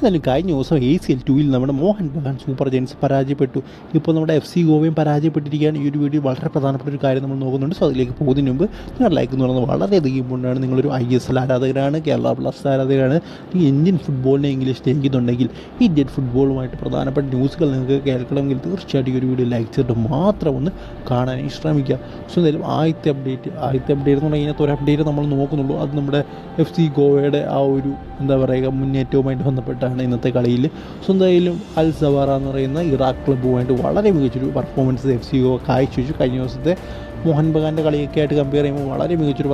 എന്നാലും കഴിഞ്ഞ ദിവസം എ സി എൽ ടുവിൽ നമ്മുടെ മോഹൻ ബഗാൻ സൂപ്പർ ജയൻസ് പരാജയപ്പെട്ടു. ഇപ്പോൾ നമ്മുടെ എഫ് സി ഗോവയും പരാജയപ്പെട്ടിരിക്കുകയാണ്. ഈ ഒരു വീഡിയോ വളരെ പ്രധാനപ്പെട്ട ഒരു കാര്യം നമ്മൾ നോക്കുന്നുണ്ട്. സോ അതിലേക്ക് പോകുന്നതിന് മുമ്പ് നിങ്ങൾ ലൈക്ക് എന്ന് പറയുന്നത് വളരെയധികം ഇമ്പോർട്ടന്റ് നിങ്ങളൊരു ഐ എസ് എൽ ആരാധകരാണ് കേരള ബ്ലാസ്റ്റ് ആരാധകരാണ് ഈ ഇന്ത്യൻ ഫുട്ബോളിനെ ഇംഗ്ലീഷ് സ്നേഹിക്കുന്നുണ്ടെങ്കിൽ ഇന്ത്യൻ ഫുട്ബോളുമായിട്ട് പ്രധാനപ്പെട്ട ന്യൂസുകൾ നിങ്ങൾക്ക് കേൾക്കണമെങ്കിൽ തീർച്ചയായിട്ടും ഈ ഒരു വീഡിയോ ലൈക്ക് ചെയ്തിട്ട് മാത്രം ഒന്ന് കാണാൻ ശ്രമിക്കുക. സോ എന്തായാലും ആദ്യത്തെ അപ്ഡേറ്റ് ആദ്യത്തെ അപ്ഡേറ്റ് എന്ന് പറഞ്ഞാൽ ഒരു അപ്ഡേറ്റ് നമ്മൾ നോക്കുന്നുള്ളൂ. അത് നമ്മുടെ എഫ് സി ഗോവയുടെ ആ ഒരു എന്താ പറയുക മുന്നേറ്റവുമായിട്ട് ബന്ധപ്പെട്ടാണ് ഇന്നത്തെ കളിയിൽ സോ എന്തായാലും അൽ സവാറ എന്ന് പറയുന്ന ഇറാഖ് ക്ലബ്ബുമായിട്ട് വളരെ മികച്ചൊരു പെർഫോമൻസ് എഫ് സി ഒ കാഴ്ചവെച്ചു. കഴിഞ്ഞ ദിവസത്തെ മോഹൻ ബഗാന്റെ കളിയൊക്കെ ആയിട്ട് കമ്പയർ ചെയ്യുമ്പോൾ വളരെ മികച്ചൊരു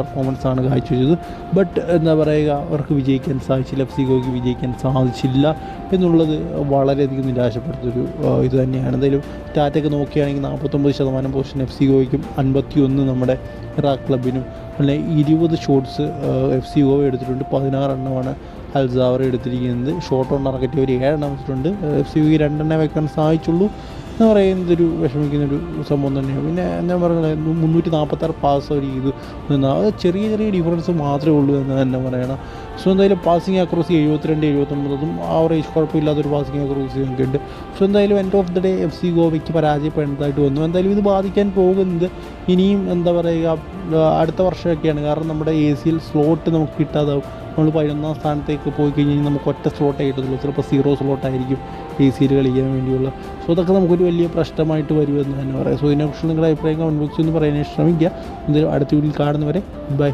ആണ് കാഴ്ചവെച്ചത്. ബട്ട് എന്താ പറയുക അവർക്ക് വിജയിക്കാൻ സാധിച്ചില്ല എഫ് സി ഗോയ്ക്ക് വിജയിക്കാൻ സാധിച്ചില്ല എന്നുള്ളത് വളരെയധികം നിരാശപ്പെടുത്തൊരു ഇത് തന്നെയാണ്. എന്തായാലും ടാറ്റയ്ക്ക് നോക്കുകയാണെങ്കിൽ നാൽപ്പത്തൊമ്പത് ശതമാനം പൊസിഷൻ എഫ് സി ഗോയ്ക്കും അൻപത്തി ഒന്ന് നമ്മുടെ ഇറാഖ് ക്ലബിനും പിന്നെ ഇരുപത് ഷോട്ട്സ് എഫ് സി ഗോവ എടുത്തിട്ടുണ്ട്. പതിനാറ് എണ്ണമാണ് അൽസാവർ എടുത്തിരിക്കുന്നത്. ഷോട്ട് ഓൺ ടാർഗറ്റ് ഒരു ഏഴെണ്ണം വെച്ചിട്ടുണ്ട്. എഫ് സി ഗോയ്ക്ക് രണ്ടെണ്ണേ വെക്കാൻ സാധിച്ചുള്ളൂ. എന്ന് പറയുന്നതൊരു വിഷമിക്കുന്നൊരു സംഭവം തന്നെയാണ്. പിന്നെ ഞാൻ പറയുന്നത് മുന്നൂറ്റി നാൽപ്പത്താറ് പാസ് അവർ ചെയ്തു അത് ചെറിയ ചെറിയ ഡിഫറൻസ് മാത്രമേ ഉള്ളൂ എന്ന് തന്നെ പറയണം. സോ എന്തായാലും പാസിങ് അക്രോസ് എഴുപത്തിരണ്ട് എഴുപത്തൊമ്പതും ആവറേജ് കുഴപ്പമില്ലാത്തൊരു പാസിങ് അക്രോസ് ഉണ്ട് സോ എന്തായാലും end of the day F C ഗോവയ്ക്ക് പരാജയപ്പെടുന്നതായിട്ട് വന്നു. എന്തായാലും ഇത് ബാധിക്കാൻ പോകുന്നത് ഇനിയും എന്താ പറയുക അടുത്ത വർഷമൊക്കെയാണ്. കാരണം നമ്മുടെ എ സിയിൽ സ്ലോട്ട് നമുക്ക് കിട്ടാതാവും. നമ്മൾ പതിനൊന്നാം സ്ഥാനത്തേക്ക് പോയി കഴിഞ്ഞാൽ നമുക്ക് ഒറ്റ സ്ലോട്ടേ കിട്ടത്തുള്ളൂ. ചിലപ്പോൾ സീറോ സ്ലോട്ടായിരിക്കും ഈ സീരിയൽ കളിക്കാൻ വേണ്ടിയുള്ള. സോ അതൊക്കെ നമുക്കൊരു വലിയ പ്രശ്നമായിട്ട് വരുമെന്ന് തന്നെ പറയാം. സോ ഇതിനെക്കുറിച്ച് നിങ്ങളുടെ അഭിപ്രായം കമന്റ് ബോക്സിൽ എന്ന് പറയാനായിട്ട് ശ്രമിക്കുക. എന്തായാലും അടുത്ത വീട്ടിൽ കാണുന്നവരെ ബൈ